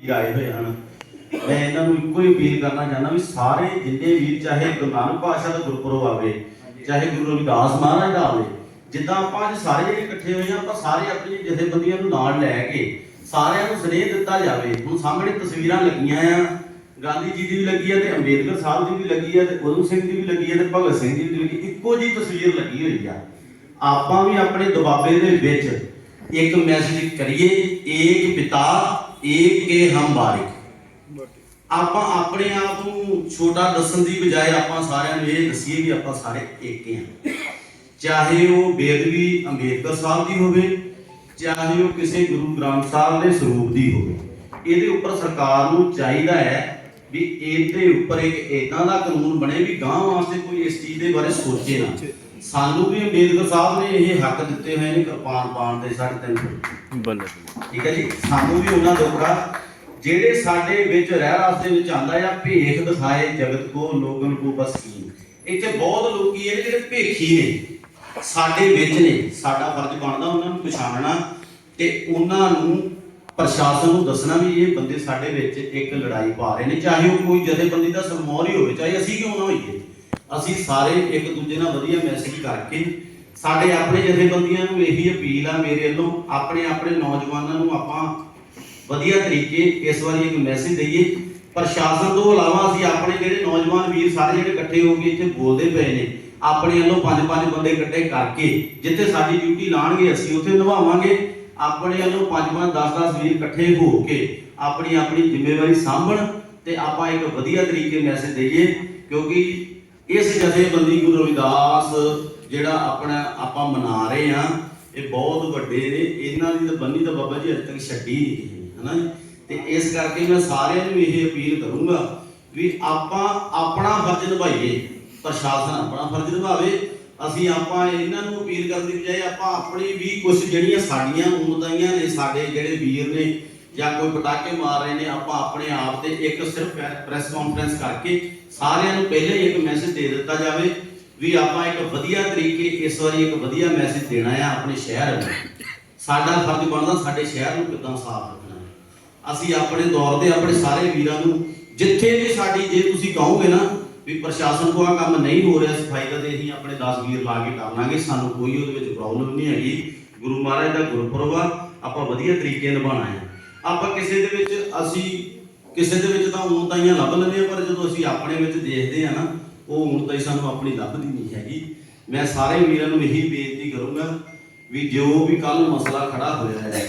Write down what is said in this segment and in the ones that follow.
ਵੀਰ ਆਏ ਹੋਏ ਹਨ। ਮੈਂ ਇਹਨਾਂ ਨੂੰ ਇੱਕੋ ਹੀ ਅਪੀਲ ਕਰਨਾ ਚਾਹੁੰਦਾ ਵੀ ਸਾਰੇ ਜਿੰਨੇ ਵੀਰ ਚਾਹੇ ਗੁਰੂ ਨਾਨਕ ਪਾਤਸ਼ਾਹ ਦਾ ਗੁਰਪੁਰਬ ਆਵੇ ਚਾਹੇ ਗੁਰੂ ਰਵਿਦਾਸ ਮਹਾਰਾਜ ਦਾ ਆਵੇ ਜਿੱਦਾਂ ਆਪਾਂ ਅੱਜ ਸਾਰੇ ਜਿਹੜੇ ਇਕੱਠੇ ਹੋਏ ਆ ਆਪਾਂ ਸਾਰੇ ਆਪਣੀ ਜਥੇਬੰਦੀਆਂ ਨੂੰ ਨਾਲ ਲੈ ਕੇ ਸਾਰਿਆਂ ਨੂੰ ਸਨੇਹ ਦਿੱਤਾ ਜਾਵੇ। ਹੁਣ ਸਾਹਮਣੇ ਤਸਵੀਰਾਂ ਲੱਗੀਆਂ ਆ। ਗਾਂਧੀ ਜੀ ਦੀ ਵੀ ਲੱਗੀ ਹੈ ਤੇ ਅੰਬੇਦਕਰ ਸਾਹਿਬ ਦੀ ਵੀ ਲੱਗੀ ਹੈ ਤੇ ਉਦਮ ਸਿੰਘ ਦੀ ਵੀ ਲੱਗੀ ਹੈ ਤੇ ਭਗਤ ਸਿੰਘ ਜੀ ਦੀ ਵੀ ਲੱਗੀ ਇੱਕੋ ਜੀ ਤਸਵੀਰ ਲੱਗੀ ਹੋਈ ਆ। ਆਪਾਂ ਵੀ ਆਪਣੇ ਦਬਾਬੇ ਦੇ ਵਿੱਚ ਇੱਕ ਮੈਸੇਜ ਕਰੀਏ ਏਕ ਪਿਤਾ ਏਕ ਕੇ ਹਮ ਬਾਰਿਕ। ਆਪਾਂ ਆਪਣੇ ਆਪ ਨੂੰ ਛੋਟਾ ਦੱਸਣ ਦੀ ਬਜਾਏ ਆਪਾਂ ਸਾਰਿਆਂ ਨੂੰ ਇਹ ਦੱਸੀਏ ਵੀ ਆਪਾਂ ਸਾਰੇ ਇੱਕ ਹੀ। ਚਾਹੇ ਉਹ ਬੇਦਵੀ ਅੰਬੇਦਕਰ ਸਾਹਿਬ ਦੀ ਹੋਵੇ ਚਾਹੇ ਉਹ ਕਿਸੇ ਗੁਰੂ ਗ੍ਰੰਥ ਸਾਹਿਬ ਦੇ ਸਰੂਪ ਦੀ ਹੋਵੇ। ਇਹਦੇ ਉੱਪਰ ਸਰਕਾਰ ਨੂੰ ਚਾਹੀਦਾ ਹੈ ਵੀ ਇਹਦੇ ਉੱਪਰ ਇੱਕ ਏਦਾਂ ਦਾ ਕਾਨੂੰਨ ਬਣੇ ਵੀ ਗਾਂ ਵਾਸਤੇ ਕੋਈ ਇਸ ਚੀਜ਼ ਦੇ ਬਾਰੇ ਸੋਚੇ ਨਾ। ਸਾਨੂੰ ਵੀ ਅੰਬੇਦਕਰ ਸਾਹਿਬ ਨੇ ਇਹ ਹੱਕ ਦਿੱਤੇ ਹੋਏ ਨੇ ਕਿਰਪਾਨ ਪਾਣ ਦੇ ਸਾਢੇ ਤਿੰਨ ਬੱਲੇ ਠੀਕ ਹੈ ਜੀ? ਸਾਨੂੰ ਵੀ ਉਹਨਾਂ ਦੋਖਾ ਜਿਹੜੇ ਸਾਡੇ ਵਿੱਚ ਰਹਿ ਰਾਸਤੇ ਵਿੱਚ ਆਂਦਾ ਆ ਭੇਖ ਦਿਖਾਏ ਜਗਤ ਕੋ ਲੋਗਨ ਕੋ ਬਸ ਕੀ ਇੱਥੇ ਬਹੁਤ ਲੋਕੀ ਇਹ ਜਿਹੜੇ ਭੇਖੀ ਨੇ ਸਾਡੇ ਵਿੱਚ ਨੇ ਸਾਡਾ ਫਰਜ਼ ਬਣਦਾ ਉਹਨਾਂ ਨੂੰ ਪਛਾਣਨਾ ਤੇ ਉਹਨਾਂ ਨੂੰ ਪ੍ਰਸ਼ਾਸਨ ਨੂੰ ਦੱਸਣਾ ਵੀ ਇਹ ਬੰਦੇ ਸਾਡੇ ਵਿੱਚ ਇੱਕ ਲੜਾਈ ਪਾ ਰਹੇ ਨੇ ਚਾਹੇ ਉਹ ਕੋਈ ਜਥੇਬੰਦੀ ਦਾ ਸਰਮੌਰ ਹੀ ਹੋਵੇ ਚਾਹੇ ਅਸੀਂ ਕਿਉਂ ਨਾ ਹੋਈਏ। ਅਸੀਂ ਸਾਰੇ ਇੱਕ ਦੂਜੇ ਨਾਲ ਵਧੀਆ ਮੈਸੇਜ ਕਰਕੇ ਸਾਡੇ ਆਪਣੇ ਜਥੇਬੰਦੀਆਂ ਨੂੰ ਇਹੀ ਅਪੀਲ ਆ ਮੇਰੇ ਵੱਲੋਂ, ਆਪਣੇ ਆਪਣੇ ਨੌਜਵਾਨਾਂ ਨੂੰ ਆਪਾਂ ਵਧੀਆ ਤਰੀਕੇ ਇਸ ਵਾਰੀ ਇੱਕ ਮੈਸੇਜ ਦਈਏ। ਪ੍ਰਸ਼ਾਸਨ ਤੋਂ ਇਲਾਵਾ ਅਸੀਂ ਆਪਣੇ ਜਿਹੜੇ ਨੌਜਵਾਨ ਵੀਰ ਸਾਰੇ ਜਿਹੜੇ ਇਕੱਠੇ ਹੋ ਕੇ ਇੱਥੇ ਬੋਲਦੇ ਪਏ ਨੇ, ਆਪਣੇ ਵੱਲੋਂ ਪੰਜ ਪੰਜ ਬੰਦੇ ਇਕੱਠੇ ਕਰਕੇ ਜਿੱਥੇ ਸਾਡੀ ਡਿਊਟੀ ਲਾਣਗੇ, ਅਸੀਂ ਉੱਥੇ ਨਿਭਾਵਾਂਗੇ। ਆਪਣੇ ਵੱਲੋਂ ਪੰਜ ਪੰਜ 10 10 ਵੀਰ ਇਕੱਠੇ ਹੋ ਕੇ ਆਪਣੀ ਆਪਣੀ ਜ਼ਿੰਮੇਵਾਰੀ ਸਾਂਭਣ ਤੇ ਆਪਾਂ ਇੱਕ ਵਧੀਆ ਤਰੀਕੇ ਮੈਸੇਜ ਦਈਏ, ਕਿਉਂਕਿ ਇਸ ਜਥੇਬੰਦੀ ਗੁਰੂ ਰਵਿਦਾਸ ਜਿਹੜਾ ਆਪਣਾ ਆਪਾਂ ਮਨਾ ਰਹੇ ਆ ਇਹ ਬਹੁਤ ਵੱਡੇ ਨੇ। ਇਹਨਾਂ ਦੀ ਤਾਂ ਬੰਨੀ ਤਾਂ ਬਾਬਾ ਜੀ ਅਜੇ ਤੱਕ ਛੱਡੀ ਨਹੀਂ ਕਿਸੇ ਨੇ, ਹਨਾ ਤੇ ਇਸ ਕਰਕੇ ਮੈਂ ਸਾਰਿਆਂ ਨੂੰ ਇਹ ਅਪੀਲ ਕਰੂੰਗਾ ਵੀ ਆਪਾਂ ਆਪਣਾ ਫਰਜ਼ ਨਿਭਾਈਏ ਪ੍ਰਸ਼ਾਸਨ ਆਪਣਾ ਫਰਜ਼ ਨਿਭਾਵੇ। ਅਸੀਂ ਆਪਾਂ ਇਹਨਾਂ ਨੂੰ ਅਪੀਲ ਕਰਨ ਦੀ ਬਜਾਏ ਆਪਾਂ ਆਪਣੀ ਵੀ ਕੁਝ ਜਿਹੜੀਆਂ ਸਾਡੀਆਂ ਉਮਦਾਈਆਂ ਨੇ ਸਾਡੇ ਜਿਹੜੇ ਵੀਰ ਨੇ ਜਾਂ ਕੋਈ ਪਟਾਕੇ ਮਾਰ ਰਹੇ ਨੇ, ਆਪਾਂ ਆਪਣੇ ਆਪ ਤੇ ਇੱਕ ਸਿਰਫ ਪ੍ਰੈਸ ਕਾਨਫਰੰਸ ਕਰਕੇ ਸਾਰਿਆਂ ਨੂੰ ਪਹਿਲੇ ਹੀ ਇੱਕ ਮੈਸੇਜ ਦੇ ਦਿੱਤਾ ਜਾਵੇ ਵੀ ਆਪਾਂ ਇੱਕ ਵਧੀਆ ਤਰੀਕੇ ਇਸ ਵਾਰੀ ਇੱਕ ਵਧੀਆ ਮੈਸੇਜ ਦੇਣਾ ਆ ਆਪਣੇ ਸ਼ਹਿਰ ਨੂੰ। ਸਾਡਾ ਫਰਜ਼ ਬਣਦਾ ਸਾਡੇ ਸ਼ਹਿਰ ਨੂੰ ਕਿੱਦਾਂ ਸਾਫ਼ ਰੱਖਣਾ। ਹੈ ਅਸੀਂ ਆਪਣੇ ਦੌਰ ਦੇ ਆਪਣੇ ਸਾਰੇ ਵੀਰਾਂ ਨੂੰ ਜਿੱਥੇ ਵੀ ਸਾਡੀ ਜੇ ਤੁਸੀਂ ਕਹੋਗੇ ਨਾ ਵੀ ਪ੍ਰਸ਼ਾਸਨ ਕੋਲ ਆ ਕੰਮ ਨਹੀਂ ਹੋ ਰਿਹਾ, ਸਫ਼ਾਈ ਦਾ ਤੇ ਅਸੀਂ ਆਪਣੇ 10 ਵੀਰ ਲਾ ਕੇ ਕਰ ਲਾਂਗੇ, ਸਾਨੂੰ ਕੋਈ ਉਹਦੇ ਵਿੱਚ ਪ੍ਰੋਬਲਮ ਨਹੀਂ ਹੈਗੀ। ਗੁਰੂ ਮਹਾਰਾਜ ਦਾ ਗੁਰਪੁਰਬ ਆ, ਆਪਾਂ ਵਧੀਆ ਤਰੀਕੇ ਨਿਭਾਉਣਾ ਹੈ ਆਪਾਂ ਕਿਸੇ ਦੇ ਵਿੱਚ, ਅਸੀਂ ਕਿਸੇ ਦੇ ਵਿੱਚ ਤਾਂ ਊਣਤਾਈਆਂ ਲੱਭ ਲੈਂਦੇ ਆ ਪਰ ਜਦੋਂ ਅਸੀਂ ਆਪਣੇ ਵਿੱਚ ਦੇਖਦੇ ਆ ਨਾ, ਉਹ ਊਣਤਾਈ ਸਾਨੂੰ ਆਪਣੀ ਲੱਭਦੀ ਨਹੀਂ ਹੈਗੀ। ਮੈਂ ਸਾਰੇ ਵੀਰਾਂ ਨੂੰ ਇਹੀ ਬੇਨਤੀ ਕਰੂੰਗਾ ਵੀ ਜੋ ਵੀ ਕੱਲ ਮਸਲਾ ਖੜਾ ਹੋਇਆ ਹੈ,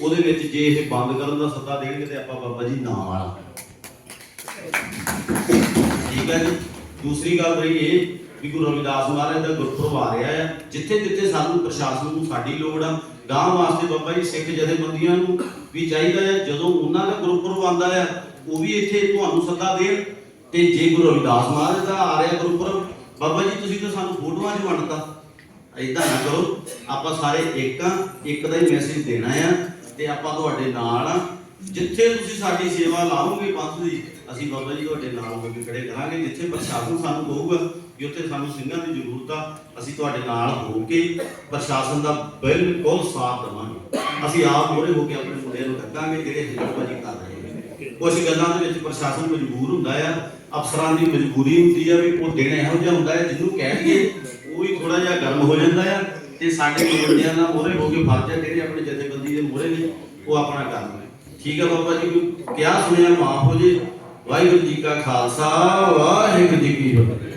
ਉਹਦੇ ਵਿੱਚ ਜੇ ਇਹ ਬੰਦ ਕਰਨ ਦਾ ਸੱਦਾ ਦੇਣਗੇ ਤੇ ਆਪਾਂ ਬਾਬਾ ਜੀ ਨਾਲ ਆ ਠੀਕ ਹੈ ਜੀ? ਦੂਸਰੀ ਗੱਲ ਰਹੀ ਇਹ ਵੀ ਗੁਰੂ ਰਵਿਦਾਸ ਮਹਾਰਾਜ ਦਾ ਗੁਰਪੁਰਬ ਆ ਰਿਹਾ ਹੈ। ਜਿੱਥੇ ਜਿੱਥੇ ਸਾਨੂੰ ਪ੍ਰਸ਼ਾਸਨ ਨੂੰ ਸਾਡੀ ਲੋੜ ਆ ਗਾਂ ਵਾਸਤੇ ਬਾਬਾ ਜੀ ਸਿੱਖ ਜਥੇਬੰਦੀਆਂ ਨੂੰ ਵੀ ਚਾਹੀਦਾ ਹੈ, ਜਦੋਂ ਉਹਨਾਂ ਦਾ ਗੁਰਪੁਰਬ ਆਉਂਦਾ ਹੈ, ਉਹ ਵੀ ਇੱਥੇ ਤੁਹਾਨੂੰ ਸੱਦਾ ਦੇਣ। ਤੇ ਜੇ ਗੁਰੂ ਰਵਿਦਾਸ ਮਹਾਰਾਜ ਦਾ ਆ ਰਿਹਾ ਗੁਰਪੁਰਬ, ਬਾਬਾ ਜੀ, ਤੁਸੀਂ ਤਾਂ ਸਾਨੂੰ ਫੋਟੋਆਂ 'ਚ ਵੰਡਤਾ। ਏਦਾਂ ਨਾ ਕਰੋ, ਆਪਾਂ ਸਾਰੇ ਇੱਕ ਆ, ਇੱਕ ਦਾ ਹੀ ਮੈਸੇਜ ਦੇਣਾ ਆ, ਤੇ ਆਪਾਂ ਤੁਹਾਡੇ ਨਾਲ ਆ। ਜਿੱਥੇ ਤੁਸੀਂ ਸਾਡੀ ਸੇਵਾ ਲਾਓਗੇ ਪੰਥ ਦੀ, ਅਸੀਂ ਬਾਬਾ ਜੀ ਤੁਹਾਡੇ ਨਾਲ ਹੋ ਕੇ ਖੜੇ ਕਰਾਂਗੇ, ਜਿੱਥੇ ਪ੍ਰਸ਼ਾਸਨ ਸਾਨੂੰ ਕਹੂਗਾ ਕਿ ਉੱਥੇ ਸਾਨੂੰ ਸਿੰਘਾਂ ਦੀ ਜ਼ਰੂਰਤ ਆ, ਅਸੀਂ ਤੁਹਾਡੇ ਨਾਲ ਹੋ ਕੇ ਪ੍ਰਸ਼ਾਸਨ ਦਾ ਬਿਲਕੁਲ ਸਾਥ ਦੇਵਾਂਗੇ। ਅਸੀਂ ਆਪ ਮੋਰੇ ਹੋ ਕੇ ਆਪਣੇ ਮੁੰਡਿਆਂ ਨੂੰ ਕੱਢਾਂਗੇ, ਜਿਹੜੇ ਹਿਲਕਬਾਜੀ ਕਰ ਰਹੇ ਨੇ। ਕੁਝ ਗੱਲਾਂ ਦੇ ਵਿੱਚ ਪ੍ਰਸ਼ਾਸਨ ਮਜਬੂਰ ਹੁੰਦਾ ਆ, ਅਫਸਰਾਂ ਦੀ ਮਜਬੂਰੀ ਹੁੰਦੀ ਆ ਵੀ ਉਹ ਦਿਨ ਇਹੋ ਜਿਹਾ ਹੁੰਦਾ ਹੈ ਜਿਹਨੂੰ ਕਹਿ ਦਈਏ ਉਹ ਵੀ ਥੋੜਾ ਜਿਹਾ ਗਰਮ ਹੋ ਜਾਂਦਾ ਆ ਤੇ ਸਾਡੇ ਮੁੰਡਿਆਂ ਦਾ ਮੋਰੇ ਹੋ ਕੇ ਫਰਜ਼ ਹੈ ਜਿਹੜੇ ਆਪਣੇ ਜਥੇਬੰਦੀ ਦੇ ਮੋਰੇ ਨੇ, ਉਹ ਆਪਣਾ ਕਰਨਾ ਹੈ ਠੀਕ ਹੈ ਬਾਬਾ ਜੀ, ਕਿਆ ਸੁਣਿਆ ਮਾਫ ਹੋ ਜੇ ਵਾਹਿਗੁਰੂ ਜੀ ਕਾ ਖਾਲਸਾ, ਵਾਹਿਗੁਰੂ ਜੀ ਕੀ ਫਤਿਹ।